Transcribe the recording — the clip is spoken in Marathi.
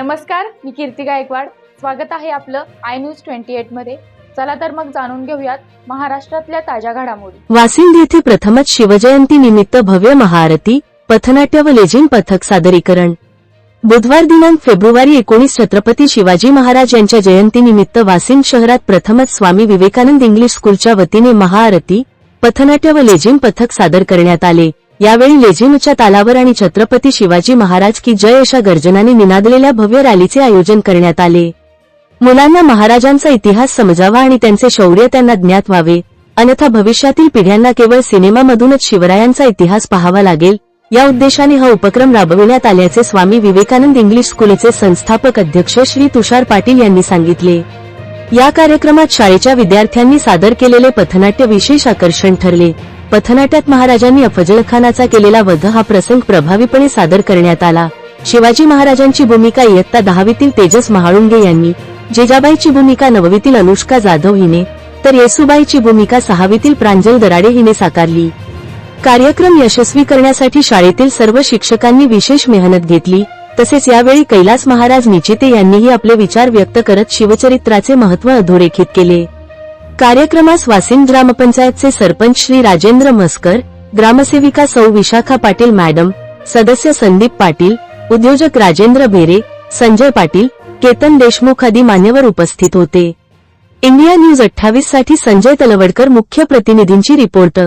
नमस्कार मी कीर्ती गायकवाड. स्वागत आहे आपलं आय न्यूज ट्वेंटी एटमध्ये. चला तर मग जाणून घेऊयात महाराष्ट्रातल्या ताज्या घडामोडी. वासिंद येथे प्रथमच शिवजयंती निमित्त भव्य महाआरती पथनाट्य व लेझिम पथक सादरीकरण. बुधवार दिनांक फेब्रुवारी एकोणीस छत्रपती शिवाजी महाराज यांच्या जयंतीनिमित्त वासिंद शहरात प्रथमच स्वामी विवेकानंद इंग्लिश स्कूलच्या वतीने महाआरती पथनाट्य व लेझिम पथक सादर करण्यात आले. यावेळी लेझिमच्या तालावर आणि छत्रपती शिवाजी महाराज की जय अशा गर्जनाने निनादलेल्या भव्य रॅलीचे आयोजन करण्यात आले. मुलांना महाराजांचा इतिहास समजावा आणि त्यांचे शौर्य त्यांना ज्ञात व्हावे. अन्यथा भविष्यातील पिढ्यांना केवळ सिनेमामधूनच शिवरायांचा इतिहास पाहावा लागेल. या उद्देशाने हा उपक्रम राबविण्यात आल्याचे स्वामी विवेकानंद इंग्लिश स्कूलचे संस्थापक अध्यक्ष श्री तुषार पाटील यांनी सांगितले. या कार्यक्रमात शाळेच्या विद्यार्थ्यांनी सादर केलेले पथनाट्य विशेष आकर्षण ठरले. पथनाट्यात महाराजांनी अफजलखानाचा केलेला वध हा प्रसंग प्रभावीपणे सादर करण्यात आला. शिवाजी महाराजांची भूमिका इयत्ता दहावीतील तेजस महाळुंगे यांनी जेजाबाईची भूमिका नववीतील अनुष्का जाधव हिने तर येसुबाईची भूमिका सहावीतील प्रांजल दराडे हिने साकारली. कार्यक्रम यशस्वी करण्यासाठी शाळेतील सर्व शिक्षकांनी विशेष मेहनत घेतली तसेच यावेळी कैलास महाराज निचिते यांनीही आपले विचार व्यक्त करत शिवचरित्राचे महत्त्व अधोरेखित केले. कार्यक्रमास वासिम ग्रामपंचायतचे सरपंच श्री राजेंद्र मस्कर ग्रामसेविका सौ विशाखा पाटील मॅडम सदस्य संदीप पाटील उद्योजक राजेंद्र बेरे संजय पाटील केतन देशमुख आदी मान्यवर उपस्थित होते. इंडिया न्यूज अठ्ठावीससाठी संजय तलवडकर मुख्य प्रतिनिधींची रिपोर्ट.